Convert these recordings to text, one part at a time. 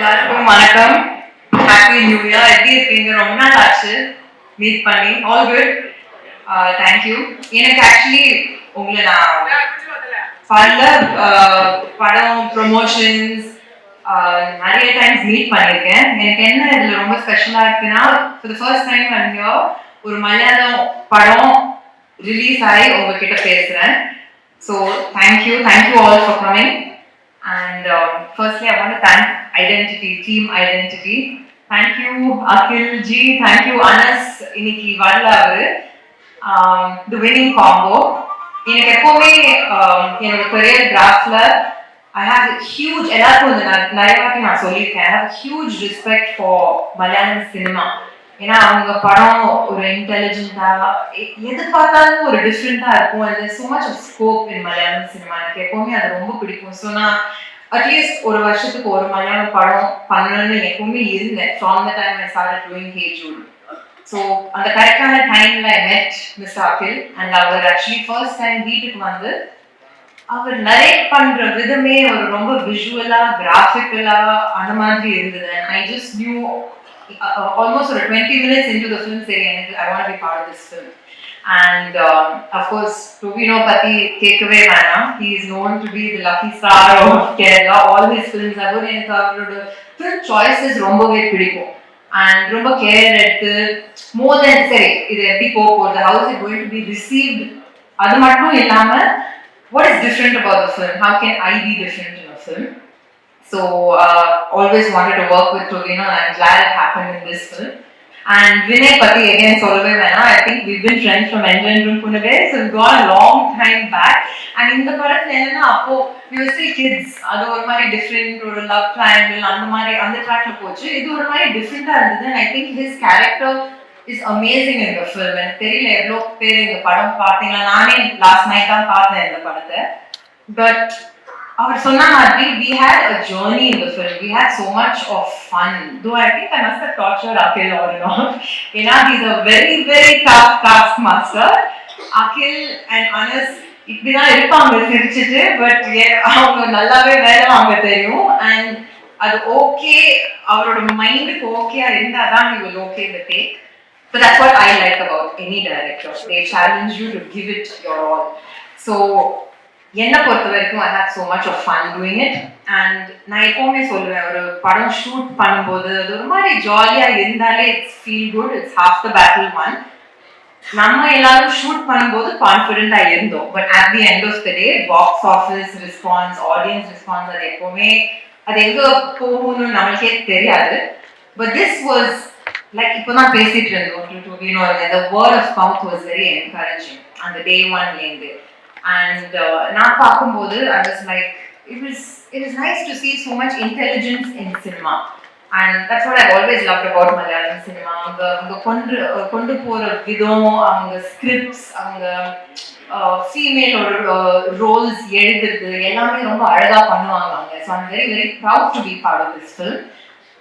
எல்லாருக்கும் வணக்கம். Happy new year எப்படி இருக்கீங்க? ரொம்ப நாள் ஆச்சு மீட் பண்ணி ஆல் குட் தேங்க்யூ எனக்கு ஆக்சுவலி உங்களை நான் பல uh, படம் ப்ரொமோஷன்ஸ் uh, நிறைய டைம்ஸ் மீட் பண்ணியிருக்கேன். எனக்கு என்ன இதில் ரொம்ப ஸ்பெஷலாக இருக்குன்னா ஃபார் ஃபர்ஸ்ட் டைம் வந்து ஒரு மலையாளம் படம் ரிலீஸ் ஆகி உங்ககிட்ட பேசுகிறேன் so thank you thank you all for coming And um, firstly, I want to identity team identity thank you Akhil ji thank you Anas இன்னைக்கு வரல அவரு. தி வினிங் காம்போ எனக்கு எப்பவுமே um, என்னோட கரியர் கிராஃப்ல ஐ ஹாவ் ஹியூஜ் எல்லாருக்கும் வந்து நான் நிறைய வாட்டி நான் சொல்லியிருக்கேன். I have huge respect for Malayalam cinema ஏன்னா அவங்க படம் ஒரு இன்டெலிஜென்ட்டா எது பார்த்தாலும் ஒரு டிஃப்ரெண்டா இருக்கும். அது so much scope in Malayalam cinema எனக்கு எப்பவுமே அது ரொம்ப பிடிக்கும். ஸோ நான் அட்லீஸ்ட் ஒரு வருஷத்துக்கு ஒரு மலையாளம் படம் பண்ணணும்னு எப்பவுமே இருந்தேன். So the time I start doing ஹேஜூல் so அந்த கரெக்டான டைம்ல I met Miss Akhil and our actually first time வீட்டுக்கு வந்து அவர் நரேட் பண்ற விதமே ஒரு ரொம்ப விஷுவலா கிராஃபிக்கலா அந்த மாதிரி இருந்தது. I just new ஆல்மோஸ்ட் ஒரு twenty minutes into the film சரி எனக்கு I want be part of this film and of course Tovino பத்தி கேட்கவே வேணாம் he is known to be the lucky star of Kerala all his films அவர் எனக்கு அவரோட film choices ரொம்பவே பிடிக்கும் and ரொம்ப கேர் எடுத்து மோர் தென் சரி இது எப்படி போக போகுது how's it going to be received அது மட்டும் இல்லாம what is different about the film? How can I be different in a film? So, uh, always wanted to work with Tovino and I'm glad it happened in this film. And Vinay Pati, again, Solve Vena, I think we've been friends from Engine Room Punave, so we've gone a long time back. And in the படத்துல என்னன்னா அப்போ we were still kids. அது ஒரு மாதிரி different ஒரு love triangle அந்த மாதிரி அந்த ட்ராக்ல போச்சு இது ஒரு மாதிரி டிஃப்ரெண்டா இருந்தது and I think his character is amazing இந்த ஃபில்ம் எனக்கு தெரியல எவ்வளோ பேர் இந்த படம் பார்த்தீங்களா நானே லாஸ்ட் நைட் தான் பார்த்தேன் இந்த படத்தை பட் அவர் சொன்ன மாதிரி we had a journey in the film we had so much of fun though I think I must torture Akhil or not ஏன்னா is a very very tough task master Akhil and Anas இப்படிதான் இருப்பாங்க சிரிச்சுட்டு. But அவங்க நல்லாவே வேலை வாங்க தெரியும். And அது ஓகே அவரோட மைண்டுக்கு ஓகேயா இருந்தாதான் you will okay the take So that's what I like about any director. They challenge you to give it your all. So என்னை பொறுத்த வரைக்கும் I had so much of fun doing it and நான் எப்போவுமே சொல்லுவேன் ஒரு படம் shoot பண்ணும்போது அது ஒரு மாதிரி ஜாலியாக இருந்தாலே it's feel good it's half the battle won நம்ம எல்லாரும் ஷூட் பண்ணும்போது கான்ஃபிடென்ட்டா இருந்தோம். But at the end of the day box office response audience response அது எப்பவுமே அது எங்க போகணும்னு நம்மளுக்கே தெரியாது. பட் திஸ் வாஸ் லைக் இப்போ தான் பேசிட்டு இருந்தோம் to you know the word of mouth was அந்த டே ஒன்லேருந்து அண்ட் நான் பார்க்கும்போது I was like it is it is nice to see so much intelligence in cinema and that's what I always love about Malayalam cinema அவங்க அவங்க கொண்டு கொண்டு போகிற விதம் அவங்க ஸ்கிரிப்ட்ஸ் அவங்க ஃபீமேலோட ரோல்ஸ் எழுதுறது எல்லாமே ரொம்ப அழகாக பண்ணுவாங்க அவங்க. So I'm very very proud to be part of this film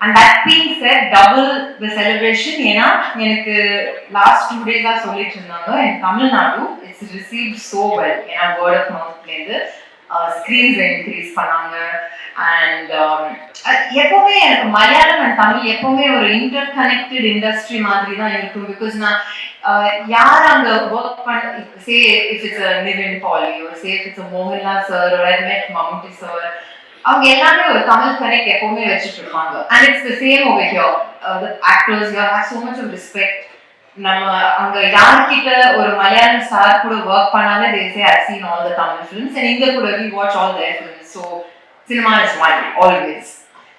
and that being set double the celebration ஏன்னா எனக்கு லாஸ்ட் டூ டேஸாக சொல்லிட்டு இருந்தாங்க. என் Tamil Nadu it's receive so well ஏன்னா வேர்ட் ஆஃப் மவுத்லேருந்து ஸ்க்ரீன்ஸ் இன்க்ரீஸ் பண்ணாங்க. Um, அண்ட் எப்பவுமே எனக்கு மலையாளம் அண்ட் தமிழ் எப்பவுமே ஒரு இன்டர் கனெக்டட் இண்டஸ்ட்ரி மாதிரி தான் இருக்கும். பிகாஸ் நான் யார் அங்க ஒர்க் பண்ண say if it's Nivin Pauly or say if it's Mohanlal sir or met Mammootty sir அவங்க எல்லாமே ஒரு தமிழ் கனெக்ட் எப்பவுமே வச்சுட்டு இருப்பாங்க. And it's the same over here actors you have so much of respect நம்ம அங்க யார்கிட்ட ஒரு மலையாளம் ஸ்டார் கூட ஒர்க் பண்ணாலே they say I seen all the Tamil films and இங்க கூட we watch all their films so cinema is one always.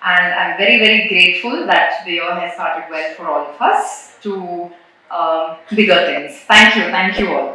And i'm very very grateful that the year has started well for all of us to um, bigger things. Thank you. Thank you all.